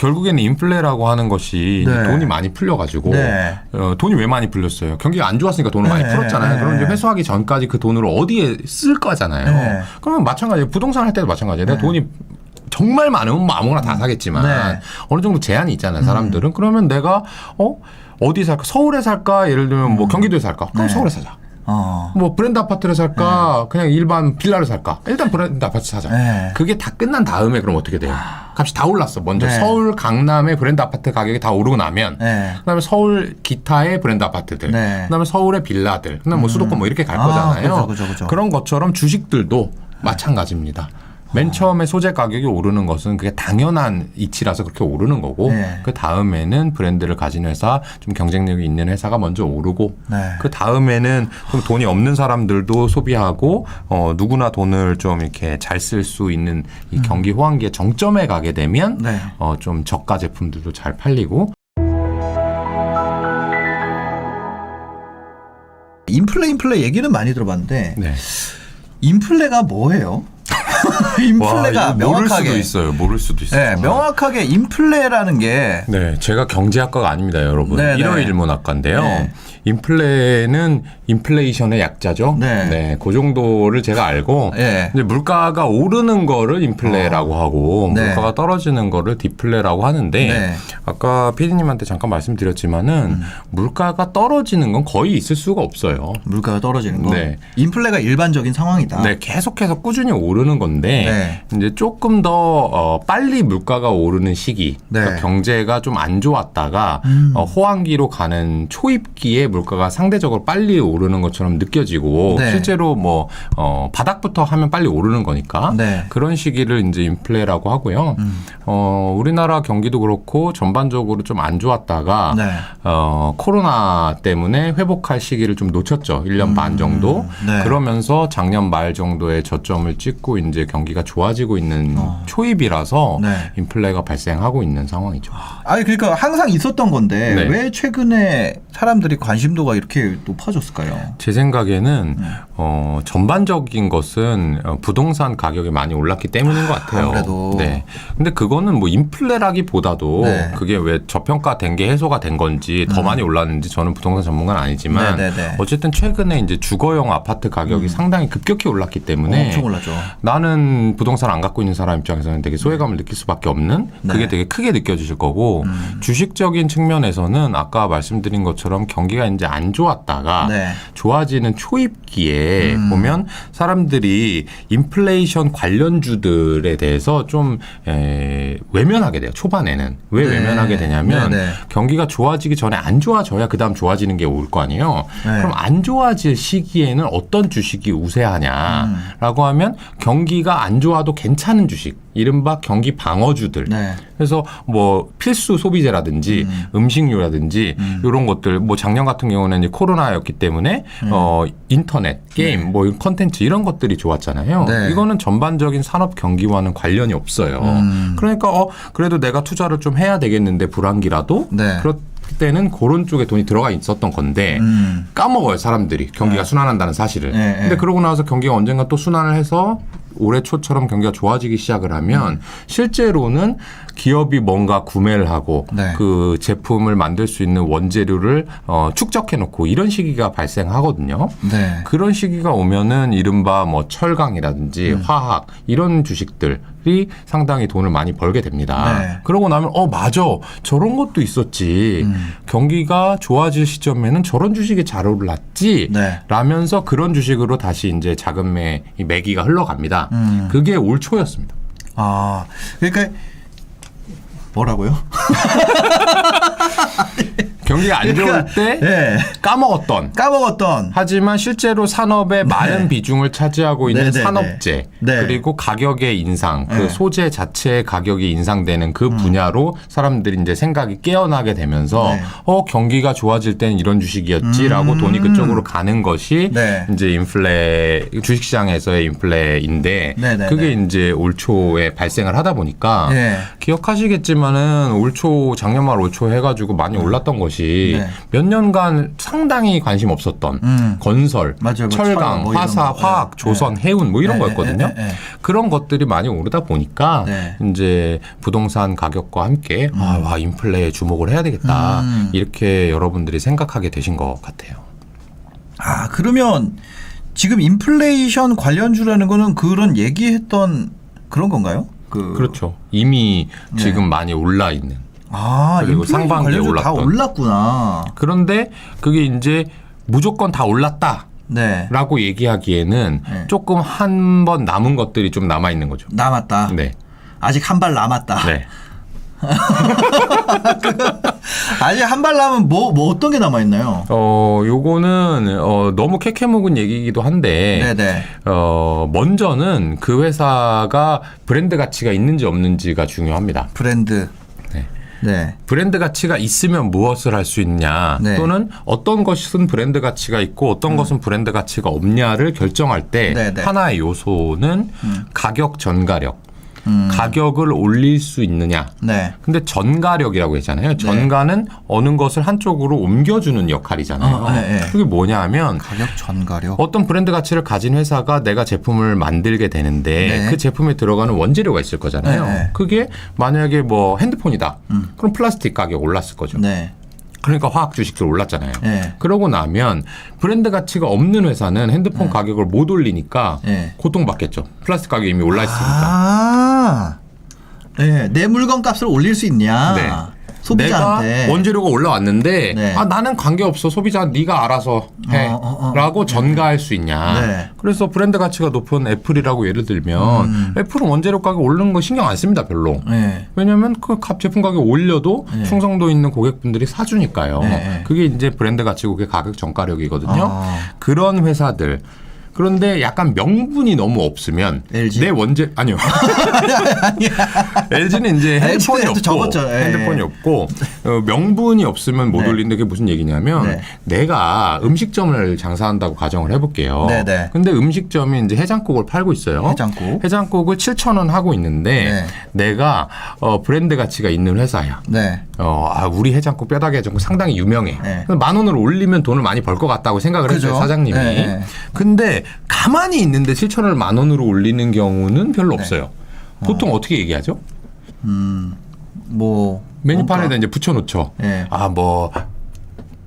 결국에는 인플레라고 하는 것이 네. 돈이 많이 풀려가지고 네. 어, 돈이 왜 많이 풀렸어요? 경기가 안 좋았으니까 돈을 많이 네, 풀었잖아요. 네. 그럼 이제 회수하기 전까지 그 돈을 어디에 쓸 거잖아요. 네. 그러면 마찬가지예요. 부동산 할 때도 마찬가지예요. 내가 돈이 정말 많으면 뭐 아무거나 다 사겠지만 네. 어느 정도 제한이 있잖아요. 사람들은 그러면 내가 어 어디 살까? 서울에 살까? 예를 들면 뭐 경기도에 살까? 그럼 네. 서울에 사자. 어. 뭐 브랜드 아파트를 살까? 그냥 일반 빌라를 살까? 일단 브랜드 아파트 사자. 네. 그게 다 끝난 다음에 그럼 어떻게 돼요? 값이 다 올랐어. 먼저 네. 서울, 강남의 브랜드 아파트 가격이 다 오르고 나면 네. 그다음에 서울 기타의 브랜드 아파트들, 네. 그다음에 서울의 빌라들, 그다음 뭐 수도권 뭐 이렇게 갈 아, 거잖아요. 그죠, 그죠, 그죠. 런 것처럼 주식들도 마찬가지입니다. 맨 처음에 소재 가격이 오르는 것은 그게 당연한 이치라서 그렇게 오르는 거고 네. 그 다음에는 브랜드를 가진 회사, 좀 경쟁력이 있는 회사가 먼저 오르고 네. 그 다음에는 좀 돈이 없는 사람들도 소비하고 어 누구나 돈을 좀 이렇게 잘 쓸 수 있는 이 경기 호황기의 정점에 가게 되면 음. 네. 어좀 저가 제품들도 잘 팔리고 인플레 인플레 얘기는 많이 들어봤는데 네. 인플레가 뭐예요? 인플레가 이거 모를 수도 명확하게 있어요. 모를 수도 있어요. 네, 명확하게 인플레라는 게 네, 제가 경제학과가 아닙니다, 여러분. 네, 네. 일어일문학과인데요. 네. 인플레는 인플레이션의 약자죠. 네. 그 정도를 제가 알고 네. 이제 물가가 오르는 거를 인플레라고 하고 네. 물가가 떨어지는 거를 디플레라고 하는데 네. 아까 피디님한테 잠깐 말씀드렸지만은 물가가 떨어지는 건 거의 있을 수가 없어요. 물가가 떨어지는 거. 네. 인플레가 일반적인 상황이다. 네, 계속해서 꾸준히 오르는 건데 네. 이제 조금 더 어, 빨리 물가가 오르는 시기, 네. 음. 그러니까 경제가 좀 안 좋았다가 어, 호황기로 가는 초입기에 물가가 상대적으로 빨리 오르는 것처럼 느껴지고 네. 실제로 뭐 어, 바닥부터 하면 빨리 오르는 거니까 네. 음. 그런 시기를 이제 인플레라고 하고요. 어, 우리나라 경기도 그렇고 전반적으로 좀 안 좋았다가 네. 어, 코로나 때문에 회복할 시기를 좀 놓쳤죠. 1년 반 정도. 네. 그러면서 작년 말 정도의 저점을 찍고 이제 경기가 좋아지고 있는 초입이라서 네. 인플레가 발생하고 있는 상황이죠. 아니 그러니까 항상 있었던 건데 네. 왜 최근에 사람들이 관심도가 이렇게 높아졌을까요? 제 생각에는 네. 어, 전반적인 것은 어, 부동산 가격이 많이 올랐기 때문인 것 같아요. 아무래도. 네. 근데 그거는 뭐 인플레라기보다도 네. 음. 그게 왜 저평가된 게 해소가 된 건지 더 많이 올랐는지 저는 부동산 전문가는 아니지만 네, 네, 네. 어쨌든 최근에 이제 주거용 아파트 가격이 상당히 급격히 올랐기 때문에 엄청 올랐죠. 나는 부동산 안 갖고 있는 사람 입장에서는 되게 소외감을 느낄 수밖에 없는 그게 네. 음. 되게 크게 느껴지실 거고 주식적인 측면에서는 아까 말씀드린 것처럼 경기가 이제 안 좋았다가 네. 좋아지는 초입기에 음. 보면 사람들이 인플레이션 관련주들에 대해서 좀 에, 외면하게 돼요 초반에는 왜 네. 외면하게 되냐면 네, 네. 경기가 좋아지기 전에 안 좋아져야 그 다음 좋아지는 게 올 거 아니에요. 네. 그럼 안 좋아질 시기에는 어떤 주식이 우세하냐라고 하면 경기 가 안 좋아도 괜찮은 주식, 이른바 경기 방어주들. 네. 그래서 뭐 필수 소비재라든지 음. 식료라든지 이런 것들 뭐 작년 같은 경우는 이제 코로나였기 때문에 어 인터넷 게임 뭐 컨텐츠 이런 것들이 좋았잖아요. 네. 이거는 전반적인 산업 경기와는 관련이 없어요. 음. 그러니까 어 그래도 내가 투자를 좀 해야 되겠는데 불황기라도 네. 그럴 때는 그런 쪽에 돈이 들어가 있었던 건데 음. 까먹어요 사람들이 경기가 순환한다는 사실을. 네, 근데 네. 그러고 나서 경기가 언젠가 또 순환을 해서 올해 초처럼 경기가 좋아지기 시작을 하면 음. 실제로는 기업이 뭔가 구매를 하고 네. 그 제품을 만들 수 있는 원재료를 어, 축적해 놓고 이런 시기가 발생하거든요. 네. 그런 시기가 오면은 이른바 뭐 철강이라든지 음. 화학 이런 주식들이 상당히 돈을 많이 벌게 됩니다. 네. 그러고 나면 어 맞아 저런 것도 있었지 음. 경기가 좋아질 시점에는 저런 주식이 잘 올랐지 네. 라면서 그런 주식으로 다시 이제 자금의 이 매기가 흘러갑니다. 음. 그게 올 초였습니다. 아 그러니까 뭐라고요? 경기가 안 좋을 그러니까, 때 네. 까먹었던 까먹었던 하지만 실제로 산업의 많은 비중을 차지하고 있는 네, 네, 산업재 네. 그리고 가격의 인상 그 네. 소재 자체의 가격이 인상되는 그 분야로 사람들이 이제 생각이 깨어나게 되면서 네. 어 경기가 좋아질 때는 이런 주식이었지라고 돈이 그쪽으로 가는 것이 음. 네. 이제 인플레 주식시장에서의 인플레인데 네, 네, 그게 네. 이제 올 초에 발생을 하다 보니까 네. 기억하시겠지만은 올 초 작년 말 올 초 해가지고 많이 올랐던 것이 같이 네. 몇 년간 상당히 관심 없었던 음. 건설, 맞아요. 뭐 철강, 철, 뭐 화사, 거. 화학, 네. 조선, 해운 뭐 이런 네, 거였거든요. 네, 네, 네. 그런 것들이 많이 오르다 보니까 네. 이제 부동산 가격과 함께 아, 와 인플레에 주목을 해야 되겠다 음. 이렇게 여러분들이 생각하게 되신 것 같아요. 아 그러면 지금 인플레이션 관련주라는 거는 그런 얘기했던 그런 건가요? 그 그렇죠. 이미 네. 지금 많이 올라 있는. 아 그리고 인플레이션 상반기에 관련주 다 올랐던. 올랐구나. 그런데 그게 이제 무조건 다 올랐다라고 네 얘기하기에는 네. 조금 한 번 남은 것들이 좀 남아 있는 거죠. 남았다. 네. 아직 한 발 남았다. 네. 아직 한 발 남은 뭐, 뭐 어떤 게 남아 있나요? 어, 요거는 어, 너무 캐캐 묵은 얘기이기도 한데 네네. 어, 먼저는 그 회사가 브랜드 가치가 있는지 없는지가 중요합니다. 브랜드. 네. 네. 브랜드 가치가 있으면 무엇을 할 수 있냐 네. 또는 어떤 것은 브랜드 가치가 있고 어떤 것은 브랜드 가치가 없냐를 결정할 때 음. 네, 네. 하나의 요소는 가격 전가력 음. 가격을 올릴 수 있느냐 네. 근데 전가력이라고 했잖아요 전가는 어느 것을 한쪽으로 옮겨주는 역할이잖아요 어, 네, 네. 그게 뭐냐 하면 가격 전가력. 어떤 브랜드 가치를 가진 회사가 내가 제품을 만들게 되는데 네. 그 제품에 들어가는 원재료가 있을 거잖아요. 네, 네. 그게 만약에 뭐 핸드폰이다. 그럼 플라스틱 가격 올랐을 거죠. 네. 그러니까 화학 주식들 올랐잖아요. 네. 그러고 나면 브랜드 가치가 없는 회사는 핸드폰 가격을 못 올리니까 네. 고통받겠죠. 플라스틱 가격이 이미 올라 있으니까. 아. 네. 내 물건 값을 올릴 수 있냐? 네. 소비자한테. 내가 원재료가 올라왔는데 네. 아 나는 관계없어 소비자 네가 알아서 어, 어, 어. 해라고 전가할 수 있냐 네. 그래서 브랜드 가치가 높은 애플이라고 예를 들면 음. 애플은 원재료 가격 오르는 거 신경 안 씁니다 별로 네. 왜냐하면 그 값- 제품 가격 올려도 네. 충성도 있는 고객분들이 사주니까요 네, 네. 그게 이제 브랜드 가치고 그게 가격 전가력이거든요 아. 그런 회사들 그런데 약간 명분이 너무 없으면 LG? 내 원재 아니요 LG는 이제 핸드폰이 LG 도 없고 접었죠. 예. 핸드폰이 없고 어, 명분이 없으면 못 네. 올리는데 그게 무슨 얘기냐면 네. 내가 음식점을 장사한다고 가정을 해볼게요. 네, 네. 근데 음식점이 이제 해장국을 팔고 있어요. 해장국. 해장국을 7천 원 하고 있는데 네. 내가 어, 브랜드 가치가 있는 회사야. 네. 어, 아, 우리 해장국 뼈다귀 해장국 상당히 유명해. 네. 만 원을 올리면 돈을 많이 벌 것 같다고 생각을 했어요, 그죠? 사장님이. 네, 네. 근데 가만히 있는데 7천 원을 만 원으로 올리는 경우는 별로 네. 없어요. 보통 어. 떻게 얘기하죠? 음. 뭐 메뉴판에다 뭔가. 이제 붙여놓죠. 네. 아, 뭐,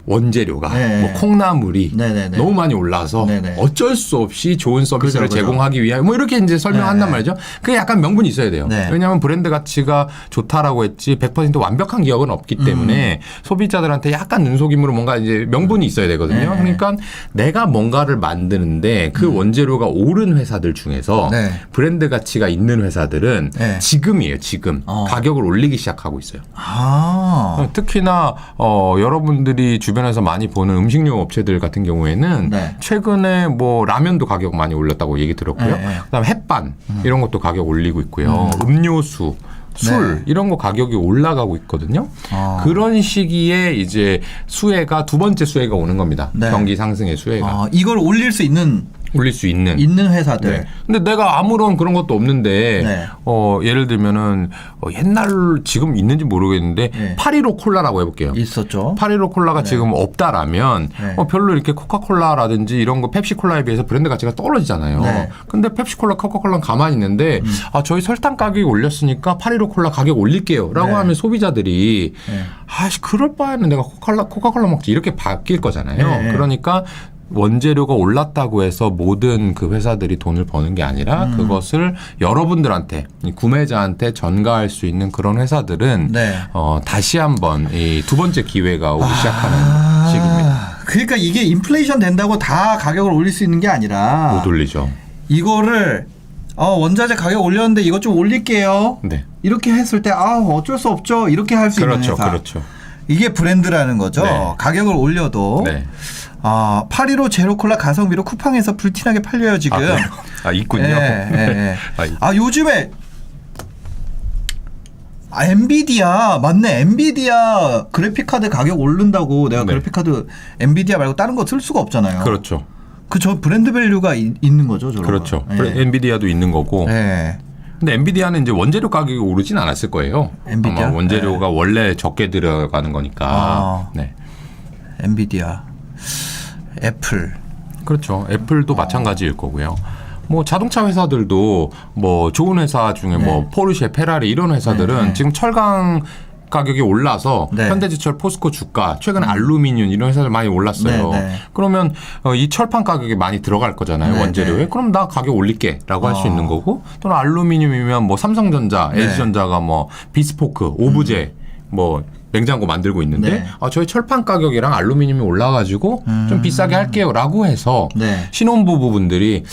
원재료가, 네. 뭐, 콩나물이 네네네. 너무 많이 올라서 네네. 어쩔 수 없이 좋은 서비스를 그죠, 그죠. 제공하기 위하여 뭐 이렇게 이제 설명한단 네. 말이죠. 그게 약간 명분이 있어야 돼요. 네. 왜냐하면 브랜드 가치가 좋다라고 했지 100% 완벽한 기업은 없기 음. 때문에 소비자들한테 약간 눈속임으로 뭔가 이제 명분이 있어야 되거든요. 네. 그러니까 내가 뭔가를 만드는데 그 원재료가 오른 회사들 중에서 음. 네. 브랜드 가치가 있는 회사들은 네. 지금이에요. 지금 어. 가격을 올리기 시작하고 있어요. 아. 어, 특히나 어, 여러분들이 주 변에서 많이 보는 음식료 업체들 같은 경우에는 네. 최근에 뭐 라면도 가격 많이 올렸다고 얘기 들었고요. 네, 네. 그다음에 햇반 이런 것도 가격 올리고 있고요. 음 료수 술 네. 이런 거 가격이 올라가고 있거든요. 아. 그런 시기에 이제 수혜가 두 번째 수혜가 오는 겁니다. 네. 경기 상승의 수혜가 아, 이걸 올릴 수 있는 올릴 수 있는. 있는 회사들. 네. 근데 내가 아무런 그런 것도 없는데 네. 어 예를 들면은 어, 옛날 지금 있는지 모르겠는데 네. 815 콜라라고 해볼게요. 있었죠. 815 콜라가 지금 없다라면 네. 어, 별로 이렇게 코카콜라라든지 이런 거 펩시콜라에 비해서 브랜드 가치가 떨어지잖아요. 네. 근데 펩시콜라, 코카콜라는 가만히 있는데 음. 아 저희 설탕 가격이 올렸으니까 815 콜라 가격 올릴게요라고 네. 하면 소비자들이 네. 아씨 그럴 바에는 내가 코카콜라 코카콜라 먹지 이렇게 바뀔 거잖아요. 네. 그러니까 원재료가 올랐다고 해서 모든 그 회사들이 돈을 버는 게 아니라 음. 그것을 여러분들한테 이 구매자한테 전가할 수 있는 그런 회사들은 네. 어, 다시 한번 이 두 번째 기회가 오기 시작하는 아, 시기입니다. 그러니까 이게 인플레이션 된다고 다 가격을 올릴 수 있는 게 아니라 못 올리죠. 이거를 어, 원자재 가격 올렸는데 이것 좀 올릴게요. 네. 이렇게 했을 때 아, 어쩔 수 없죠. 이렇게 할 수 있는 그렇죠, 회사. 그렇죠. 이게 브랜드라는 거죠. 네. 가격을 올려도 네. 아, 815 제로콜라 가성비로 쿠팡에서 불티나게 팔려요, 지금. 아, 그래요? 아 있군요. 예, 예, 예. 아, 있- 아, 요즘에 아, 엔비디아 맞네. 엔비디아 그래픽 카드 가격 오른다고 내가 네. 그래픽 카드 엔비디아 말고 다른 거 쓸 수가 없잖아요. 그렇죠. 그 저 브랜드 밸류가 이- 있는 거죠, 저런 그렇죠. 거. 그래, 엔비디아도 있는 거고. 예. 근데 엔비디아는 이제 원재료 가격이 오르진 않았을 거예요. 엔비디아? 아마 원재료가 원래 적게 들어가는 거니까. 아. 네. 엔비디아, 애플. 그렇죠. 애플도 마찬가지일 거고요. 뭐 자동차 회사들도 뭐 좋은 회사 중에 뭐 네. 포르쉐, 페라리 이런 회사들은 네, 네. 지금 철강 가격이 올라서 네. 현대제철, 포스코 주가, 최근에 알루미늄 이런 회사들 많이 올랐어요. 네, 네. 그러면 어, 이 철판 가격이 많이 들어갈 거잖아요 네, 원재료에. 네. 그럼 나 가격 올릴게라고 할수 어. 있는 거고 또는 알루미늄이면 뭐 삼성전자, 네. LG전자가 뭐 비스포크, 오브제 뭐 냉장고 만들고 있는데 네. 아, 저희 철판 가격이랑 알루미늄이 올라가지고 좀 비싸게 할게요라고 해서 음. 네. 신혼부부 분들이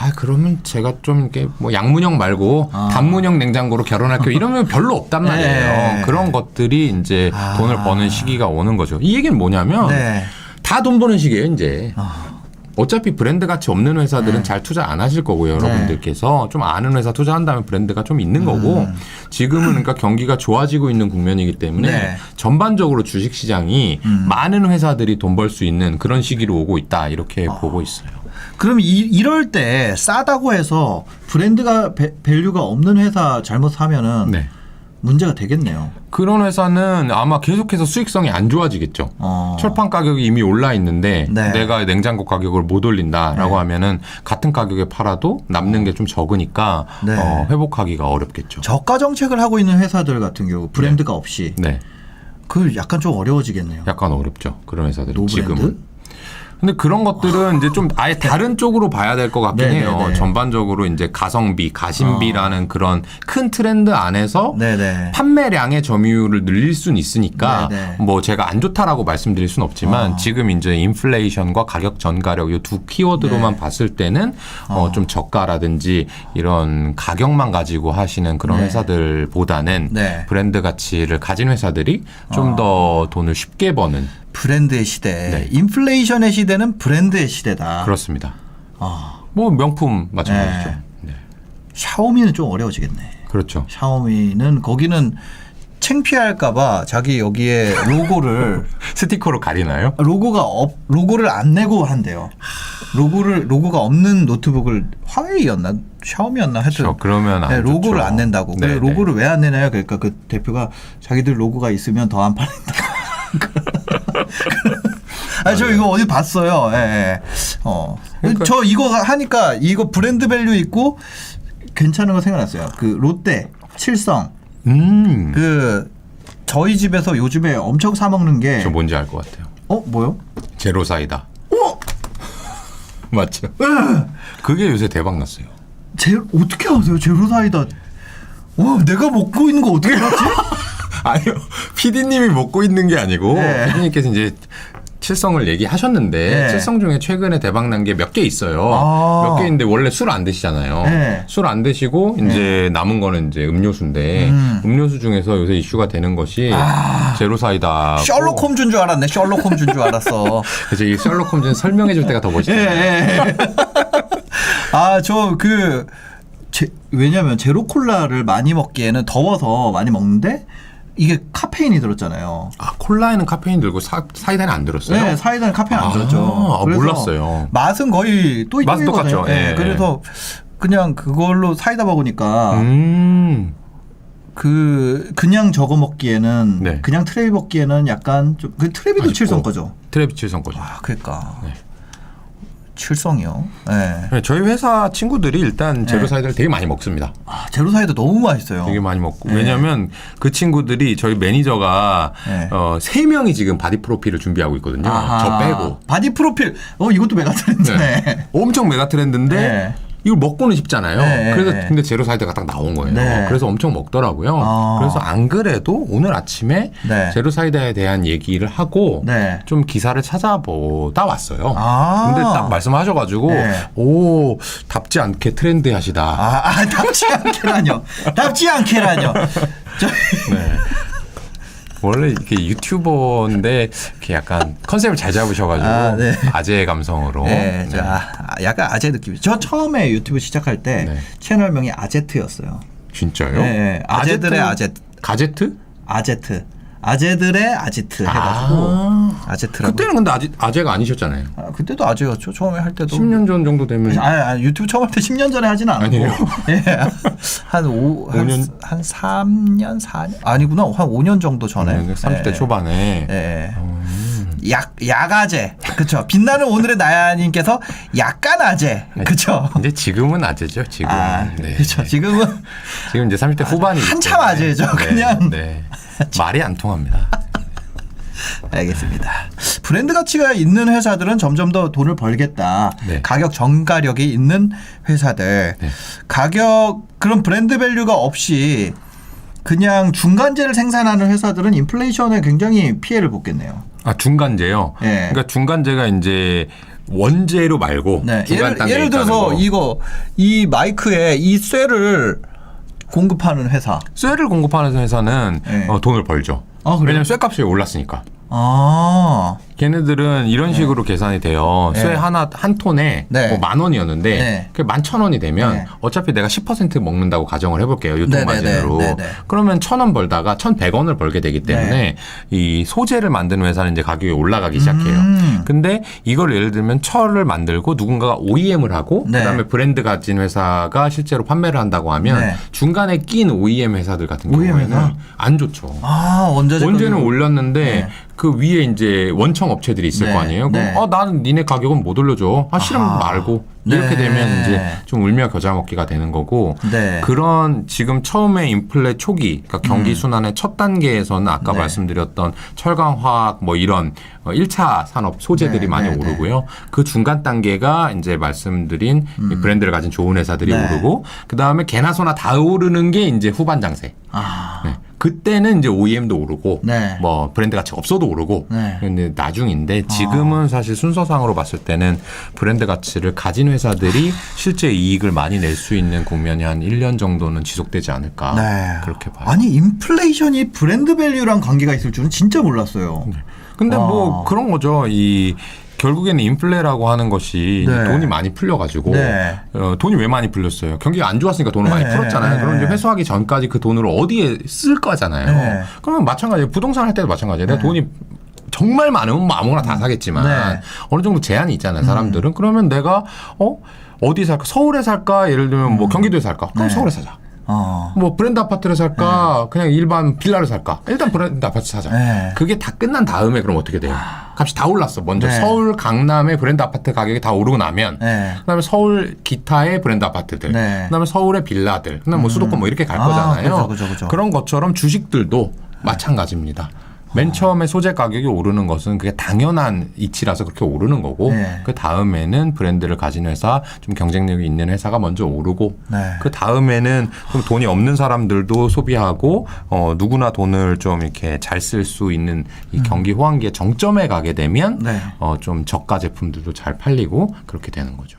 아 그러면 제가 좀 이렇게 뭐 양문형 말고 아. 단문형 냉장고로 결혼할게요 이러면 별로 없단 말이에요. 네. 그런 것들이 이제 아. 돈을 버는 시기가 오는 거죠. 이 얘기는 뭐냐면 네. 다돈 버는 시기예요 이제. 아. 어차피 브랜드 가치 없는 회사들은 네. 잘 투자 안 하실 거고요, 여러분들께서 좀 아는 회사 투자한다면 브랜드가 좀 있는 거고 지금은 그러니까 경기가 좋아지고 있는 국면이기 때문에 네. 전반적으로 주식 시장이 많은 회사들이 돈 벌 수 있는 그런 시기로 오고 있다 이렇게 보고 있어요. 그럼 이, 이럴 때 싸다고 해서 브랜드가 배- 밸류가 없는 회사 잘못 사면은 네. 문제가 되겠네요. 그런 회사는 아마 계속해서 수익성이 안 좋아지겠죠. 어. 철판 가격이 이미 올라 있는데 네. 내가 냉장고 가격을 못 올린다라고 하면은 같은 가격에 팔아도 남는 게 좀 적으니까 네. 어, 회복하기가 어렵겠죠. 저가 정책을 하고 있는 회사들 같은 경우 브랜드가 없이 네, 그 약간 좀 어려워지겠네요. 약간 어렵죠. 그런 회사들은 노브랜드? 지금은. 근데 그런 것들은 이제 좀 아예 다른 쪽으로 봐야 될 것 같긴 네네네. 해요. 전반적으로 이제 가성비, 가심비라는 그런 큰 트렌드 안에서 어. 네네. 판매량의 점유율을 늘릴 수는 있으니까 네네. 뭐 제가 안 좋다라고 말씀드릴 수는 없지만 어. 지금 이제 인플레이션과 가격 전가력 이 두 키워드로만 네. 봤을 때는 어. 좀 저가라든지 이런 가격만 가지고 하시는 그런 네. 회사들보다는 네. 브랜드 가치를 가진 회사들이 좀더 돈을 쉽게 버는 브랜드의 시대. 네. 인플레이션의 시대는 브랜드의 시대다. 그렇습니다. 아, 뭐 명품 마찬가지죠. 네. 샤오미는 좀 어려워지겠네. 그렇죠. 샤오미는 거기는 창피할까봐 자기 여기에 로고를 스티커로 가리나요? 로고가 없 로고를 안 내고 한대요. 로고를 로고가 없는 노트북을 화웨이였나 샤오미였나 하여튼 그렇죠. 그러면 안 네, 로고를 좋죠. 안 낸다고. 네, 그래 네. 로고를 왜 안 내나요? 그러니까 그 대표가 자기들 로고가 있으면 더 안 팔린다. 아, 저 이거 어디 봤어요. 예, 예. 어. 그러니까- 저 이거 하니까 이거 브랜드 밸류 있고 괜찮은 거 생각났어요. 그 롯데, 칠성. 음. 그 저희 집에서 요즘에 엄청 사 먹는 게 저 뭔지 알 것 같아요. 어, 뭐요? 제로 사이다. 어? 맞죠? 그게 요새 대박 났어요. 제 어떻게 아세요? 제로 사이다. 와, 내가 먹고 있는 거 어떻게 알았지? 아니요. PD님이 먹고 있는 게 아니고 네. PD님께서 이제 칠성을 얘기하셨는데 네. 칠성 중에 최근에 대박 난 게 몇 개 있어요. 아. 몇개 있는데 원래 술 안 드시잖아요. 네. 술안 드시고 이제 남은 거는 이제 음료수인데 음. 아. 음. 료수 중에서 요새 이슈가 되는 것이 제로 사이다. 셜록 홈즈인 줄 알았네. 셜록 홈즈인 줄 알았어. 그래서 이 셜록 홈즈는 설명해 줄 때가 더 예, 멋있어요. 예. 아, 저그 왜냐면 제로 콜라를 많이 먹기에는 더워서 많이 먹는데 이게 카페인이 들었잖아요. 아 콜라에는 카페인 들고 사, 사이다는 안 들었어요? 네, 사이다는 카페인 안 아, 들었죠. 아, 그래서 몰랐어요. 맛은 거의 또 맛은 똑같죠. 네, 예, 그래서 그냥 그걸로 사이다 먹으니까 음. 그 그냥 저거 먹기에는 네. 그냥 트레이 먹기에는 약간 좀그 트레비도. 칠성 거죠. 트래비 칠성 거죠. 아, 그러니까 네. 칠성이요. 네. 네, 저희 회사 친구들이 일단 제로 네. 사이다를 되게 많이 먹습니다. 아, 제로 사이다 너무 맛있어요. 되게 많이 먹고 네. 왜냐하면 그 친구들이 저희 매니저가 네. 어, 세 명이 지금 바디 프로필을 준비하고 있거든요. 아하. 저 빼고 바디 프로필. 어 이것도 메가 트렌드네. 네. 엄청 메가 트렌드인데 네. 이걸 먹고는 싶잖아요. 네, 그래서 네. 근데 제로 사이다가 딱 나온 거예요. 네. 그래서 엄청 먹더라고요. 아. 그래서 안 그래도 오늘 아침에 네. 제로 사이다에 대한 얘기를 하고 네. 좀 기사를 찾아보다 왔어요. 아. 근데 딱 말씀하셔가지고 네. 오 답지 않게 트렌디하시다. 아, 아 답지 않게라뇨. 답지 않게라뇨. 저, 네. 원래 이렇게 유튜버인데 이렇게 약간 컨셉을 잘 잡으셔가지고 아, 네. 아재 감성으로. 네, 네. 저, 아, 약간 아재 느낌. 저 처음에 유튜브 시작할 때 네. 채널명이 아제트였어요. 진짜요? 네, 네. 아재들의 아제트. 가제트? 아제트. 아재들의 아지트 해가지고 아. 아. 제트라고 그때는 근데 아재, 아재가 아니셨잖아요. 아, 그때도 아재였죠. 처음에 할 때도. 10년 전 정도 되면 아, 아 유튜브 처음 할 때 10년 전에 하진 않았고. 아니에요. 예. 한 5, 한, 5년? 한 3년, 4년? 아니구나. 한 5년 정도 전에. 네, 30대 예. 초반에 예. 약 야가제 그쵸 빛나는 오늘의 나야님께서 약간 아재 그쵸 이제 지금은 아재죠. 지금. 아 네. 그쵸 지금은 지금 이제 30대 후반이 한참 아재죠, 그냥. 네. 말이 안 통합니다. 알겠습니다. 브랜드 가치가 있는 회사들은 점점 더 돈을 벌겠다. 네. 가격 전가력이 있는 회사들. 네. 가격 그런 브랜드 밸류가 없이 그냥 중간재를 생산하는 회사들은 인플레이션에 굉장히 피해를 보겠네요. 아 중간재요. 예. 그러니까 중간재가 이제 원재료 말고 네. 예를, 예를 들어서 거. 이거 이 마이크에 이 쇠를 공급하는 회사. 쇠를 공급하는 회사는 네. 어, 돈을 벌죠. 아? 왜냐면 쇠값이 올랐으니까. 아. 걔네들은 이런 식으로 계산이 돼요. 네. 쇠 하나 한 톤에 네. 뭐만 원이었는데 네. 그게 만천 원이 되면 네. 어차피 내가 10% 먹는다고 가정을 해볼게요. 네, 유통마진으로. 네, 네, 네, 네. 그러면 천 원 벌다가 천백 원을 벌게 되기 때문에 네. 이 소재를 만드는 회사는 이제 가격이 올라가기 시작해요. 음. 근데 이걸 예를 들면 철을 만들고 누군가가 OEM을 하고 네. 그다음에 브랜드 가진 회사가 실제로 판매를 한다고 하면 네. 중간에 낀 OEM 회사들 같은 OEM 경우에는 회사? 안 좋죠. 아, 원자재 원재는 가격. 올렸는데 네. 그 위에 이제 원청 업체들이 있을 네. 거 아니에요. 그럼 네. 어 나는 니네 가격은 못 올려줘. 아 싫으면 아하. 말고 이렇게 네. 되면 이제 좀 울며 겨자 먹기가 되는 거고. 네. 그런 지금 처음에 인플레 초기, 그러니까 경기 순환의 첫 단계에서는 아까 음. 네. 말씀드렸던 철강, 화학 뭐 이런 어, 1차 산업 소재들이 네, 많이 네, 네. 오르고요. 그 중간 단계가 이제 말씀드린 이 브랜드를 가진 좋은 회사들이 음. 네. 오르고 그 다음에 개나 소나 다 오르는 게 이제 후반 장세. 아. 네. 그때는 이제 OEM도 오르고 네. 뭐 브랜드 가치가 없어도 오르고 네. 근데 나중인데 지금은 사실 순서상으로 봤을 때는 브랜드 가치를 가진 회사들이 실제 이익을 많이 낼 수 있는 국면이 한 1년 정도는 지속되지 않을까 네. 그렇게 봐요. 아니 인플레이션이 브랜드 밸류랑 관계가 있을 줄은 진짜 몰랐어요. 근데 뭐 아. 그런 거죠. 이 결국에는 인플레라고 하는 것이 네. 돈이 많이 풀려가지고 네. 어, 돈이 왜 많이 풀렸어요? 경기가 안 좋았으니까 돈을 많이 네, 풀었잖아요. 네. 그럼 이제 회수하기 전까지 그 돈을 어디에 쓸 거잖아요. 네. 그러면 마찬가지예요. 부동산 할 때도 마찬가지예요. 내가 돈이 정말 많으면 뭐 아무거나 다 사겠지만 네. 어느 정도 제한이 있잖아요. 사람들은 그러면 내가 어 어디 살까? 서울에 살까? 예를 들면 뭐 경기도에 살까? 그럼 네. 서울에 사자. 어. 뭐 브랜드 아파트를 살까? 그냥 일반 빌라를 살까? 일단 브랜드 아파트 사자. 네. 그게 다 끝난 다음에 그럼 어떻게 돼요? 값이 다 올랐어. 먼저 네. 서울, 강남의 브랜드 아파트 가격이 다 오르고 나면 네. 그다음에 서울 기타의 브랜드 아파트들, 네. 그다음에 서울의 빌라들, 그다음 뭐 수도권 뭐 이렇게 갈 아, 거잖아요. 그죠, 그죠, 그죠. 런 것처럼 주식들도 마찬가지입니다. 맨 처음에 소재 가격이 오르는 것은 그게 당연한 이치라서 그렇게 오르는 거고 네. 그 다음에는 브랜드를 가진 회사 좀 경쟁력이 있는 회사가 먼저 오르고 네. 그 다음에는 좀 돈이 없는 사람들도 소비하고 어 누구나 돈을 좀 이렇게 잘 쓸 수 있는 이 경기 호황기의 정점에 가게 되면 네. 어 좀 저가 제품들도 잘 팔리고 그렇게 되는 거죠.